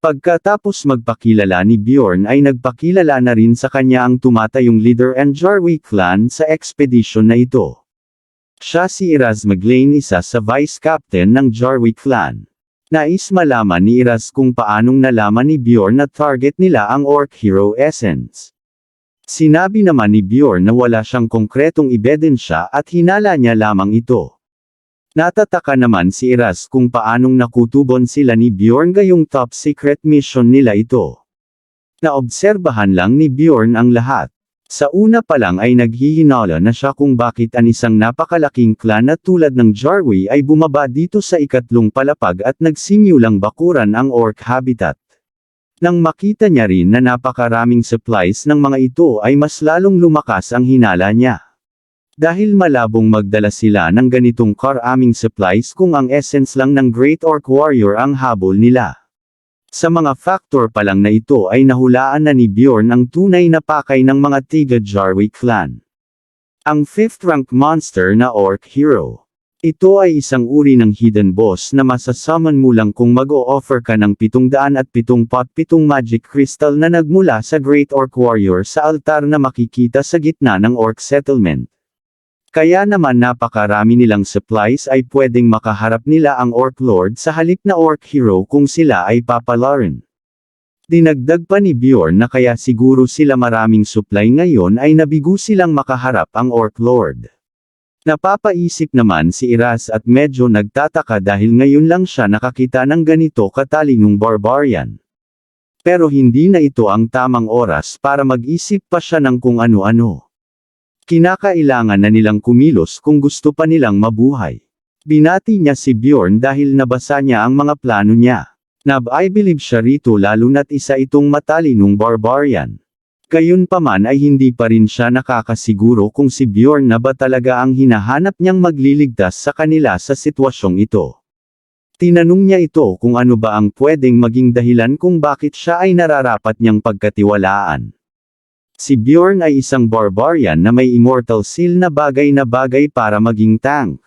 Pagkatapos magpakilala ni Bjorn ay nagpakilala na rin sa kanya ang tumatayong leader and Jarwi clan sa expedition na ito. Siya si Iraz Maglain isa sa vice captain ng Jarwi clan. Nais malaman ni Iraz kung paanong nalaman ni Bjorn na target nila ang Orc Hero Essence. Sinabi naman ni Bjorn na wala siyang konkretong ebidensya at hinala niya lamang ito. Natataka naman si Iraz kung paanong nakutubon sila ni Bjorn gayong top secret mission nila ito. Naobserbahan lang ni Bjorn ang lahat. Sa una pa lang ay naghihinala na siya kung bakit ang isang napakalaking clan na tulad ng Jarwi ay bumaba dito sa ikatlong palapag at nagsimulang bakuran ang orc habitat. Nang makita niya rin na napakaraming supplies ng mga ito ay mas lalong lumakas ang hinala niya. Dahil malabong magdala sila ng ganitong karaming supplies kung ang essence lang ng Great Orc Warrior ang habol nila. Sa mga factor pa lang na ito ay nahulaan na ni Bjorn ang tunay na pakay ng mga Tiga Jarwi clan. Ang 5th rank monster na Orc Hero. Ito ay isang uri ng hidden boss na masasummon mo lang kung mag-o-offer ka ng 707 magic crystal na nagmula sa Great Orc Warrior sa altar na makikita sa gitna ng Orc settlement. Kaya naman napakarami nilang supplies ay pwedeng makaharap nila ang Orc Lord sa halip na Orc Hero kung sila ay papalarin. Dinagdag pa ni Bjorn na kaya siguro sila maraming supply ngayon ay nabigo silang makaharap ang Orc Lord. Napapaisip naman si Iras at medyo nagtataka dahil ngayon lang siya nakakita ng ganito katalinong barbarian. Pero hindi na ito ang tamang oras para mag-isip pa siya ng kung ano-ano. Kinakailangan na nilang kumilos kung gusto pa nilang mabuhay. Binati niya si Bjorn dahil nabasa niya ang mga plano niya. Nab I believe siya rito lalo na't isa itong matalinong barbarian. Gayunpaman ay hindi pa rin siya nakakasiguro kung si Bjorn na ba talaga ang hinahanap niyang magliligtas sa kanila sa sitwasyong ito. Tinanong niya ito kung ano ba ang pwedeng maging dahilan kung bakit siya ay nararapat niyang pagkatiwalaan. Si Bjorn ay isang barbarian na may immortal seal na bagay na bagay para maging tank.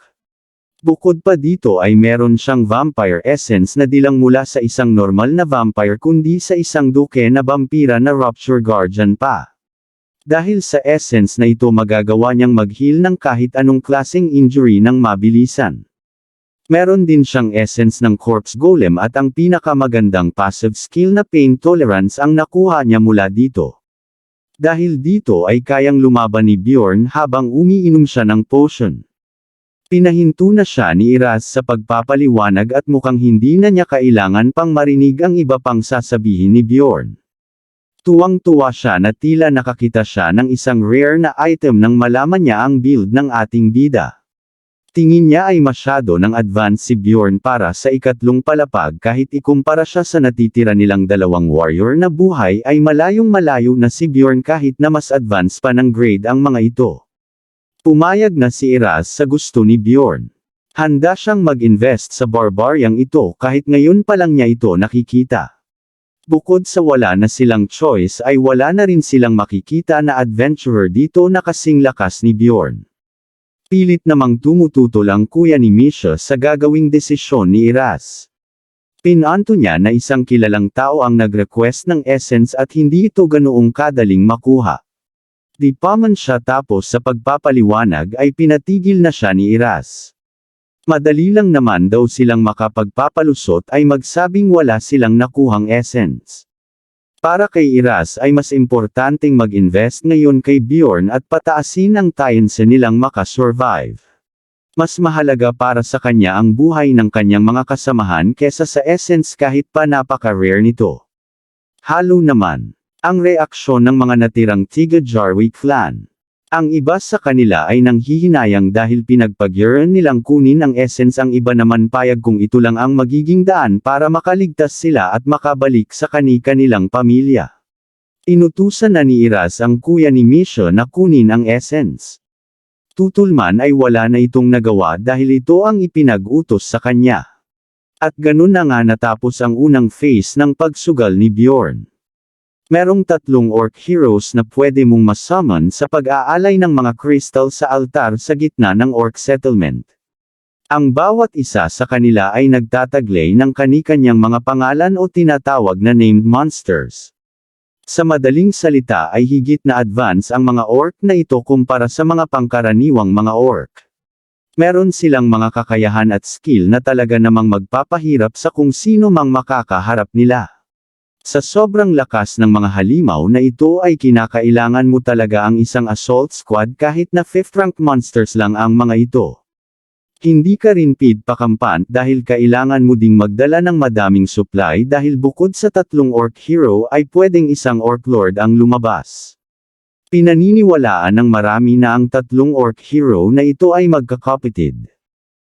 Bukod pa dito ay meron siyang vampire essence na dilang mula sa isang normal na vampire kundi sa isang duke na vampira na Rupture Guardian pa. Dahil sa essence na ito magagawa niyang mag-heal ng kahit anong klaseng injury ng mabilisan. Meron din siyang essence ng Corpse Golem at ang pinakamagandang passive skill na Pain Tolerance ang nakuha niya mula dito. Dahil dito ay kayang lumaban ni Bjorn habang umiinom siya ng potion. Pinahinto na siya ni Iraz sa pagpapaliwanag at mukhang hindi na niya kailangan pang marinig ang iba pang sasabihin ni Bjorn. Tuwang-tuwa siya na tila nakakita siya ng isang rare na item nang malaman niya ang build ng ating bida. Tingin niya ay masyado ng advance si Bjorn para sa ikatlong palapag kahit ikumpara siya sa natitira nilang dalawang warrior na buhay ay malayong malayo na si Bjorn kahit na mas advance pa ng grade ang mga ito. Pumayag na si Iraz sa gusto ni Bjorn. Handa siyang mag-invest sa barbaryang ito kahit ngayon pa lang niya ito nakikita. Bukod sa wala na silang choice ay wala na rin silang makikita na adventurer dito na kasing lakas ni Bjorn. Pilit namang tumututol ang kuya ni Misha sa gagawing desisyon ni Iraz. Pinanto niya na isang kilalang tao ang nag-request ng essence at hindi ito ganoong kadaling makuha. Di pa man siya tapos sa pagpapaliwanag ay pinatigil na siya ni Iraz. Madali lang naman daw silang makapagpapalusot ay magsabing wala silang nakuhang essence. Para kay Iras ay mas importanteng mag-invest ngayon kay Bjorn at pataasin ang tayense nilang makasurvive. Mas mahalaga para sa kanya ang buhay ng kanyang mga kasamahan kesa sa essence kahit pa napaka-rare nito. Halo naman, ang reaksyon ng mga natirang Tiga Jarwi clan. Ang iba sa kanila ay nanghihinayang dahil pinagpagyaran nilang kunin ang essence ang iba naman payag kung ito lang ang magiging daan para makaligtas sila at makabalik sa kani-kanilang pamilya. Inutusan na ni Iras ang kuya ni Misha na kunin ang essence. Tutulman ay wala na itong nagawa dahil ito ang ipinag-utos sa kanya. At ganun na nga natapos ang unang phase ng pagsugal ni Bjorn. Merong tatlong orc heroes na pwede mong masummon sa pag-aalay ng mga crystal sa altar sa gitna ng orc settlement. Ang bawat isa sa kanila ay nagtataglay ng kanikanyang mga pangalan o tinatawag na named monsters. Sa madaling salita ay higit na advance ang mga orc na ito kumpara sa mga pangkaraniwang mga orc. Meron silang mga kakayahan at skill na talaga namang magpapahirap sa kung sino mang makakaharap nila. Sa sobrang lakas ng mga halimaw na ito ay kinakailangan mo talaga ang isang assault squad kahit na 5th rank monsters lang ang mga ito. Hindi ka rin pid pakampant dahil kailangan mo ding magdala ng madaming supply dahil bukod sa tatlong orc hero ay pwedeng isang orc lord ang lumabas. Pinaniniwalaan ng marami na ang tatlong orc hero na ito ay magkakapitid.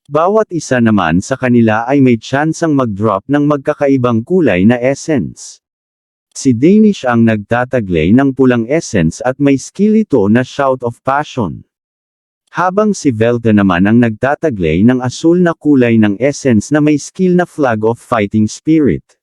Bawat isa naman sa kanila ay may tsansang mag-drop ng magkakaibang kulay na essence. Si Danish ang nagtataglay ng pulang essence at may skill ito na Shout of Passion. Habang si Velta naman ang nagtataglay ng asul na kulay ng essence na may skill na Flag of Fighting Spirit.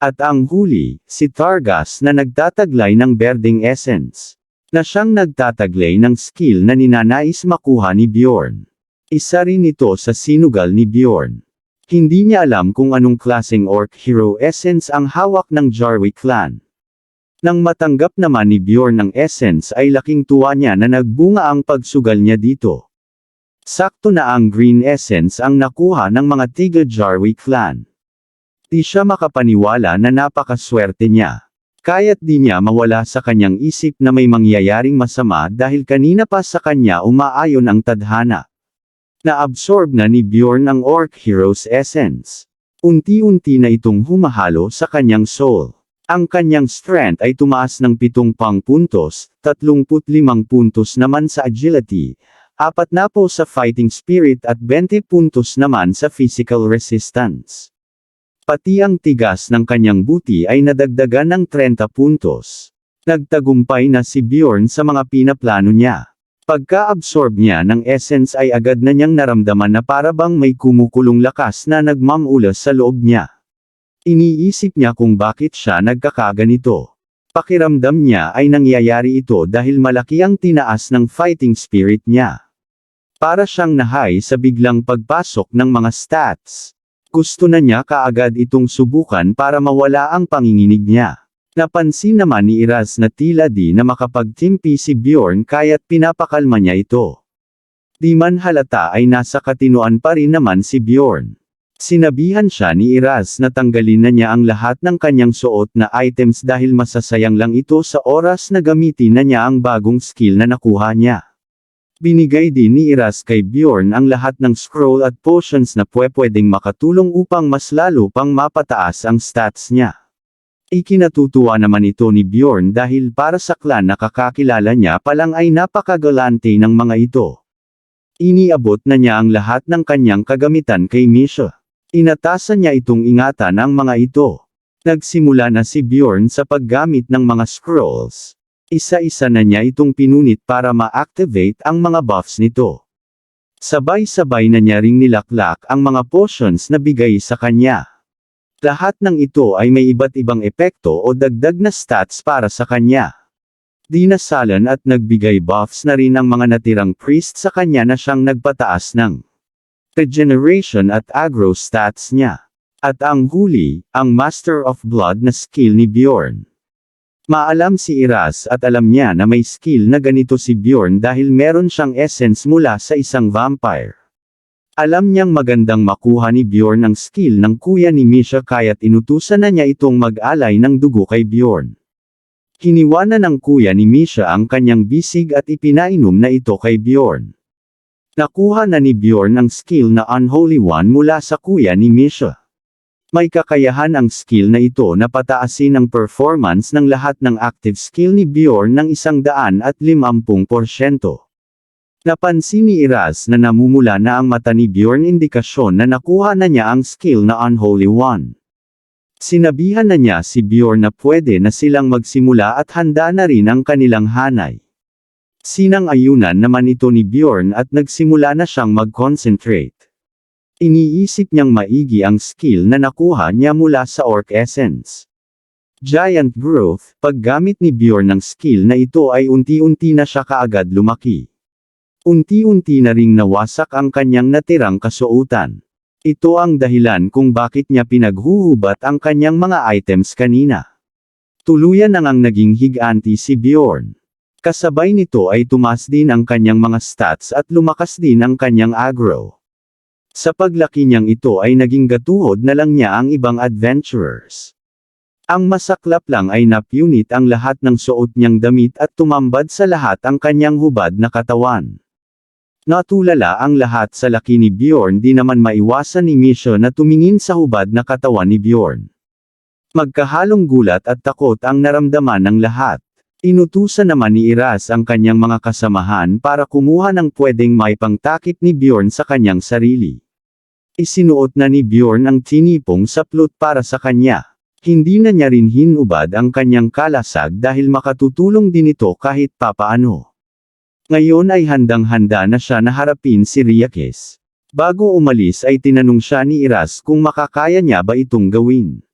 At ang huli, si Targas na nagtataglay ng berding essence. Na siyang nagtataglay ng skill na ninanais makuha ni Bjorn. Isa rin ito sa sinugal ni Bjorn. Hindi niya alam kung anong klaseng orc hero essence ang hawak ng Jarwi clan. Nang matanggap naman ni Bjorn ang essence ay laking tuwa niya na nagbunga ang pagsugal niya dito. Sakto na ang green essence ang nakuha ng mga tiga Jarwi clan. Di siya makapaniwala na napakaswerte niya. Kaya't di niya mawala sa kanyang isip na may mangyayaring masama dahil kanina pa sa kanya umaayon ang tadhana. Na-absorb na ni Bjorn ang Orc Hero's essence. Unti-unti na itong humahalo sa kanyang soul. Ang kanyang strength ay tumaas ng 7 pang puntos, 35 puntos naman sa agility, apat na po sa fighting spirit at 20 puntos naman sa physical resistance. Pati ang tigas ng kanyang buti ay nadagdagan ng 30 puntos. Nagtagumpay na si Bjorn sa mga pinaplano niya. Pagka-absorb niya ng essence ay agad na niyang naramdaman na para bang may kumukulong lakas na nagmamulas sa loob niya. Iniisip niya kung bakit siya nagkakaganito. Pakiramdam niya ay nangyayari ito dahil malaki ang tinaas ng fighting spirit niya. Para siyang nahay sa biglang pagpasok ng mga stats. Gusto na niya kaagad itong subukan para mawala ang panginginig niya. Napansin naman ni Iraz na tila di na makapagtimpi si Bjorn kaya't pinapakalma niya ito. Di man halata ay nasa katinuan pa rin naman si Bjorn. Sinabihan siya ni Iraz na tanggalin na niya ang lahat ng kanyang suot na items dahil masasayang lang ito sa oras na gamitin na niya ang bagong skill na nakuha niya. Binigay din ni Iraz kay Bjorn ang lahat ng scroll at potions na pwedeng makatulong upang mas lalo pang mapataas ang stats niya. Ikinatutuwa naman ito ni Bjorn dahil para sa clan nakakakilala niya palang ay napakagalante ng mga ito. Iniabot na niya ang lahat ng kanyang kagamitan kay Misha. Inatasan niya itong ingatan ang mga ito. Nagsimula na si Bjorn sa paggamit ng mga scrolls. Isa-isa na niya itong pinunit para ma-activate ang mga buffs nito. Sabay-sabay na niya ring nilaklak ang mga potions na bigay sa kanya. Lahat ng ito ay may iba't ibang epekto o dagdag na stats para sa kanya. Dinasalan at nagbigay buffs na rin ang mga natirang priest sa kanya na siyang nagpataas ng regeneration at aggro stats niya. At ang huli, ang Master of Blood na skill ni Bjorn. Maalam si Iraz at alam niya na may skill na ganito si Bjorn dahil meron siyang essence mula sa isang vampire. Alam niyang magandang makuha ni Bjorn ang skill ng kuya ni Misha kaya't inutusan na niya itong mag-alay ng dugo kay Bjorn. Hiniwanan ng kuya ni Misha ang kanyang bisig at ipinainom na ito kay Bjorn. Nakuha na ni Bjorn ang skill na Unholy One mula sa kuya ni Misha. May kakayahan ang skill na ito na pataasin ang performance ng lahat ng active skill ni Bjorn ng 150%. Napansin ni Iraz na namumula na ang mata ni Bjorn indikasyon na nakuha na niya ang skill na Unholy One. Sinabihan na niya si Bjorn na pwede na silang magsimula at handa na rin ang kanilang hanay. Sinang ayunan naman ito ni Bjorn at nagsimula na siyang mag-concentrate. Iniisip niyang maigi ang skill na nakuha niya mula sa Orc Essence. Giant Growth, paggamit ni Bjorn ng skill na ito ay unti-unti na siya kaagad lumaki. Unti-unti na ring nawasak ang kanyang natirang kasuotan. Ito ang dahilan kung bakit niya pinaghuhubat ang kanyang mga items kanina. Tuluyan nang ang naging higanti si Bjorn. Kasabay nito ay tumas din ang kanyang mga stats at lumakas din ang kanyang aggro. Sa paglaki niyang ito ay naging gatuhod na lang niya ang ibang adventurers. Ang masaklap lang ay napunit ang lahat ng suot niyang damit at tumambad sa lahat ang kanyang hubad na katawan. Natulala ang lahat sa laki ni Bjorn di naman maiwasan ni Misha na tumingin sa hubad na katawan ni Bjorn. Magkahalong gulat at takot ang naramdaman ng lahat. Inutusan naman ni Iras ang kanyang mga kasamahan para kumuha ng pwedeng may pangtakip ni Bjorn sa kanyang sarili. Isinuot na ni Bjorn ang tinipong sa plot para sa kanya. Hindi na niya rin hinubad ang kanyang kalasag dahil makatutulong din ito kahit papaano. Ngayon ay handang-handa na siya na harapin si Riakes. Bago umalis ay tinanong siya ni Iras kung makakaya niya ba itong gawin.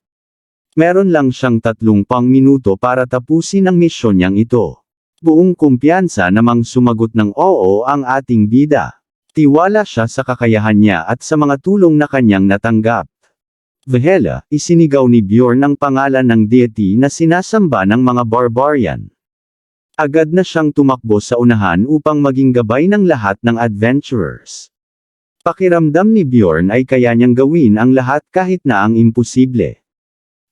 Meron lang siyang tatlong pang minuto para tapusin ang misyon niyang ito. Buong kumpiyansa namang sumagot ng oo ang ating bida. Tiwala siya sa kakayahan niya at sa mga tulong na kanyang natanggap. Vehela, isinigaw ni Bjorn ang pangalan ng deity na sinasamba ng mga barbarian. Agad na siyang tumakbo sa unahan upang maging gabay ng lahat ng adventurers. Pakiramdam ni Bjorn ay kaya niyang gawin ang lahat kahit na ang imposible.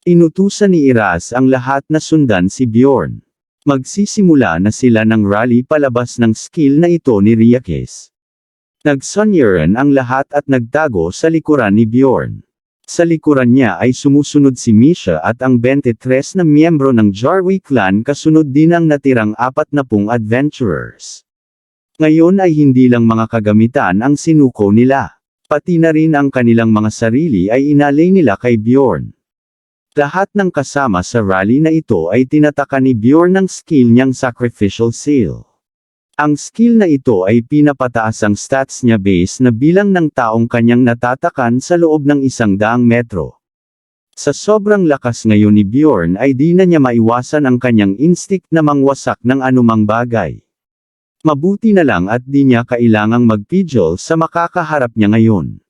Inutusan ni Iras ang lahat na sundan si Bjorn. Magsisimula na sila ng rally palabas ng skill na ito ni Riakes. Nagsunyeran ang lahat at nagtago sa likuran ni Bjorn. Sa likuran niya ay sumusunod si Misha at ang 23 na miyembro ng Jarwi clan kasunod din ang natirang 40 adventurers. Ngayon ay hindi lang mga kagamitan ang sinuko nila. Pati na rin ang kanilang mga sarili ay inalay nila kay Bjorn. Lahat ng kasama sa rally na ito ay tinataka ni Bjorn ng skill niyang Sacrificial Seal. Ang skill na ito ay pinapataas ang stats niya base na bilang ng taong kanyang natatakan sa loob ng isang daang metro. Sa sobrang lakas ngayon ni Bjorn ay di na niya maiwasan ang kanyang instinct na mangwasak ng anumang bagay. Mabuti na lang at di niya kailangang magpijol sa makakaharap niya ngayon.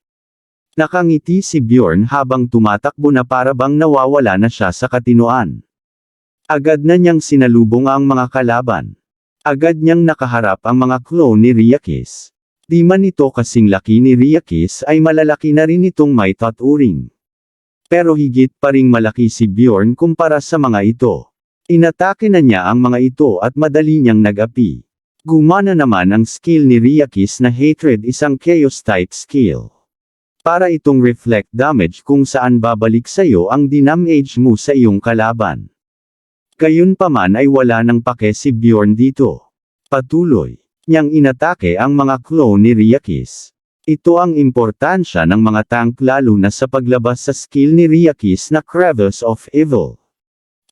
Nakangiti si Bjorn habang tumatakbo na para bang nawawala na siya sa katinuan. Agad na niyang sinalubong ang mga kalaban. Agad niyang nakaharap ang mga clone ni Riakis. Di man ito kasing laki ni Riakis ay malalaki na rin itong may taturing. Pero higit pa ring malaki si Bjorn kumpara sa mga ito. Inatake na niya ang mga ito at madali niyang nag-api. Gumana naman ang skill ni Riakis na Hatred isang Chaos type skill. Para itong reflect damage kung saan babalik sa'yo ang dinamage mo sa iyong kalaban. Gayunpaman ay wala nang pake si Bjorn dito. Patuloy niyang inatake ang mga clone ni Riakis. Ito ang importansya ng mga tank lalo na sa paglabas sa skill ni Riakis na Crevice of Evil.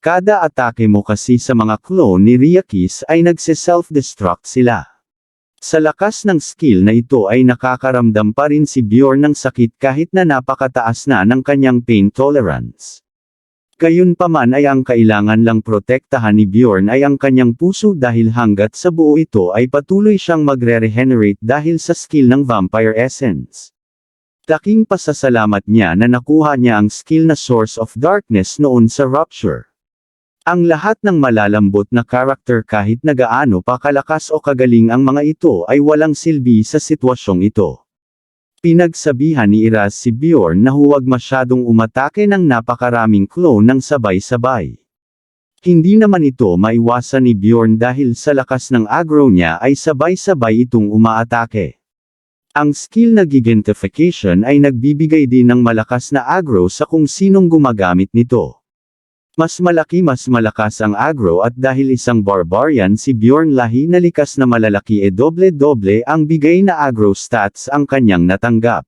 Kada atake mo kasi sa mga clone ni Riakis ay nagse-self-destruct sila. Sa lakas ng skill na ito ay nakakaramdam pa rin si Bjorn ng sakit kahit na napakataas na ng kanyang pain tolerance. Gayunpaman ay ang kailangan lang protektahan ni Bjorn ay ang kanyang puso dahil hanggat sa buo ito ay patuloy siyang magre-regenerate dahil sa skill ng Vampire Essence. Taking pasasalamat niya na nakuha niya ang skill na Source of Darkness noon sa Rupture. Ang lahat ng malalambot na karakter kahit nagaano pa kalakas o kagaling ang mga ito ay walang silbi sa sitwasyong ito. Pinagsabihan ni Iraz si Bjorn na huwag masyadong umatake ng napakaraming clone ng sabay-sabay. Hindi naman ito maiwasan ni Bjorn dahil sa lakas ng aggro niya ay sabay-sabay itong umaatake. Ang skill na Gigentification ay nagbibigay din ng malakas na aggro sa kung sinong gumagamit nito. Mas malaki mas malakas ang aggro at dahil isang barbarian si Bjorn lahi na likas na malalaki e doble-doble ang bigay na aggro stats ang kanyang natanggap.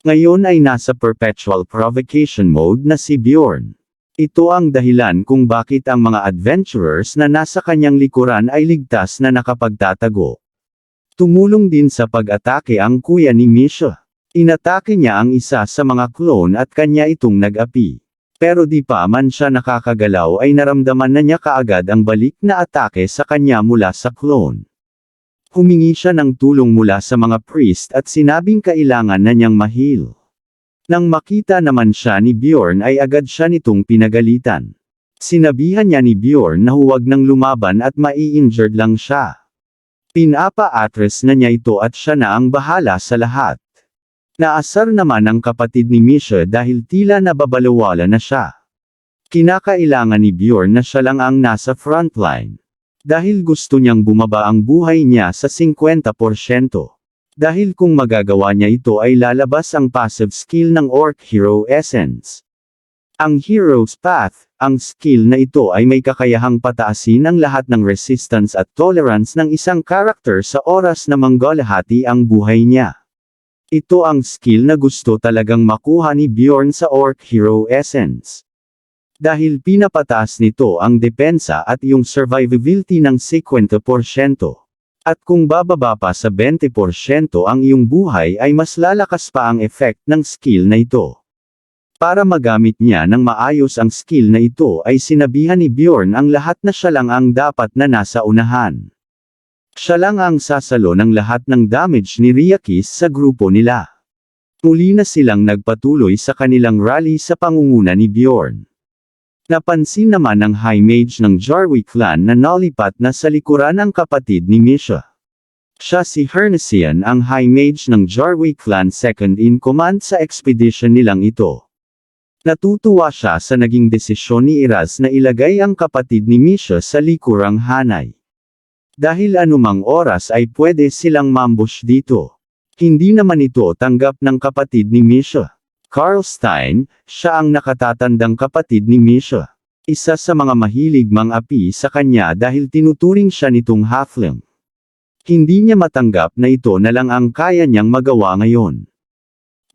Ngayon ay nasa perpetual provocation mode na si Bjorn. Ito ang dahilan kung bakit ang mga adventurers na nasa kanyang likuran ay ligtas na nakapagtatago. Tumulong din sa pag-atake ang kuya ni Misha. Inatake niya ang isa sa mga clone at kanya itong nag-api. Pero di pa man siya nakakagalaw ay naramdaman na niya kaagad ang balik na atake sa kanya mula sa clone. Humingi siya ng tulong mula sa mga priest at sinabing kailangan na niyang mahil. Nang makita naman siya ni Bjorn ay agad siya nitong pinagalitan. Sinabihan niya ni Bjorn na huwag nang lumaban at mai-injured lang siya. Pinapa-atres na niya ito at siya na ang bahala sa lahat. Naasar naman ang kapatid ni Misha dahil tila nababalawala na siya. Kinakailangan ni Bjorn na siya lang ang nasa frontline. Dahil gusto niyang bumaba ang buhay niya sa 50%. Dahil kung magagawa niya ito ay lalabas ang passive skill ng Orc Hero Essence. Ang Hero's Path, ang skill na ito ay may kakayahang pataasin ang lahat ng resistance at tolerance ng isang karakter sa oras na manggolahati ang buhay niya. Ito ang skill na gusto talagang makuha ni Bjorn sa Orc Hero Essence. Dahil pinapataas nito ang depensa at yung survivability ng 50%. At kung bababa pa sa 20% ang iyong buhay ay mas lalakas pa ang effect ng skill na ito. Para magamit niya ng maayos ang skill na ito ay sinabihan ni Bjorn ang lahat na siya lang ang dapat na nasa unahan. Siya lang ang sasalo ng lahat ng damage ni Ryakis sa grupo nila. Muli na silang nagpatuloy sa kanilang rally sa pangunguna ni Bjorn. Napansin naman ng High Mage ng Jarwi clan na nalipat na sa likuran ang kapatid ni Misha. Siya si Hernesian ang High Mage ng Jarwi clan second in command sa expedition nilang ito. Natutuwa siya sa naging desisyon ni Iraz na ilagay ang kapatid ni Misha sa likurang hanay. Dahil anumang oras ay pwede silang mambush dito. Hindi naman ito tanggap ng kapatid ni Misha. Carl Stein, siya ang nakatatandang kapatid ni Misha. Isa sa mga mahilig mang-api sa kanya dahil tinuturing siya nitong halfling. Hindi niya matanggap na ito na lang ang kaya niyang magawa ngayon.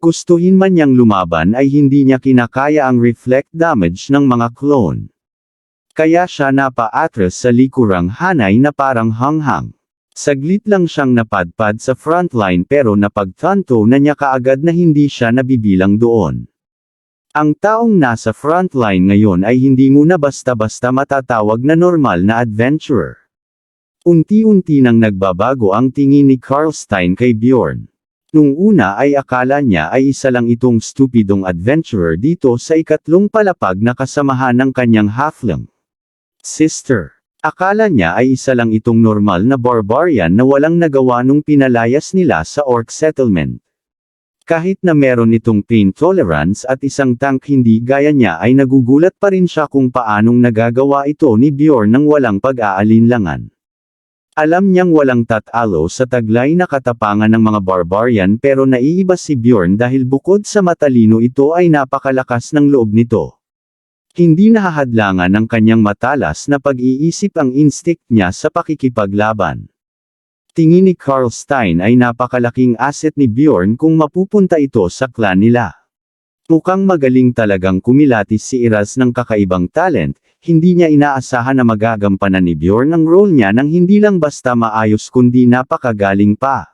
Gustuhin man niyang lumaban ay hindi niya kinakaya ang reflect damage ng mga clone. Kaya siya napa-atras sa likurang hanay na parang hanghang. Saglit lang siyang napadpad sa frontline pero napagtanto na niya kaagad na hindi siya nabibilang doon. Ang taong nasa frontline ngayon ay hindi muna basta-basta matatawag na normal na adventurer. Unti-unti nang nagbabago ang tingin ni Carl Stein kay Bjorn. Nung una ay akala niya ay isa lang itong stupidong adventurer dito sa ikatlong palapag na kasamahan ng kanyang halfling. Sister. Akala niya ay isa lang itong normal na barbarian na walang nagawa nung pinalayas nila sa orc settlement. Kahit na meron itong pain tolerance at isang tank hindi gaya niya ay nagugulat pa rin siya kung paanong nagagawa ito ni Bjorn ng walang pag-aalinlangan. Alam niyang walang tatalo sa taglay na katapangan ng mga barbarian pero naiiba si Bjorn dahil bukod sa matalino ito ay napakalakas ng loob nito. Hindi nahahadlangan ng kanyang matalas na pag-iisip ang instinct niya sa pakikipaglaban. Tingin ni Carl Stein ay napakalaking asset ni Bjorn kung mapupunta ito sa clan nila. Mukhang magaling talagang kumilatis si Iraz ng kakaibang talent, hindi niya inaasahan na magagampanan ni Bjorn ang role niya nang hindi lang basta maayos kundi napakagaling pa.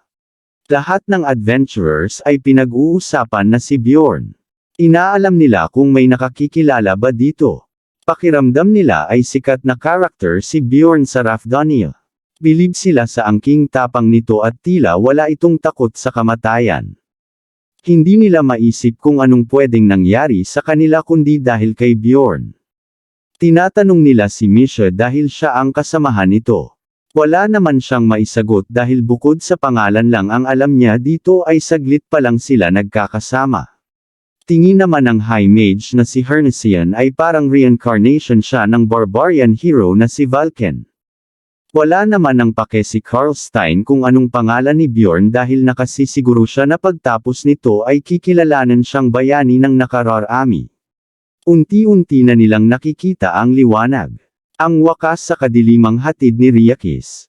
Lahat ng adventurers ay pinag-uusapan na si Bjorn. Inaalam nila kung may nakakikilala ba dito. Pakiramdam nila ay sikat na karakter si Bjorn sa Rafdonia. Bilib sila sa angking tapang nito at tila wala itong takot sa kamatayan. Hindi nila maisip kung anong pwedeng nangyari sa kanila kundi dahil kay Bjorn. Tinatanong nila si Misha dahil siya ang kasamahan nito. Wala naman siyang maisagot dahil bukod sa pangalan lang ang alam niya dito ay saglit pa lang sila nagkakasama. Tingin naman ng High Mage na si Hernesian ay parang reincarnation siya ng barbarian hero na si Vulcan. Wala naman ng pake si Carl Stein kung anong pangalan ni Bjorn dahil nakasisiguro siya na pagtapos nito ay kikilalanan siyang bayani ng nakararami. Unti-unti na nilang nakikita ang liwanag. Ang wakas sa kadilimang hatid ni Ryakis.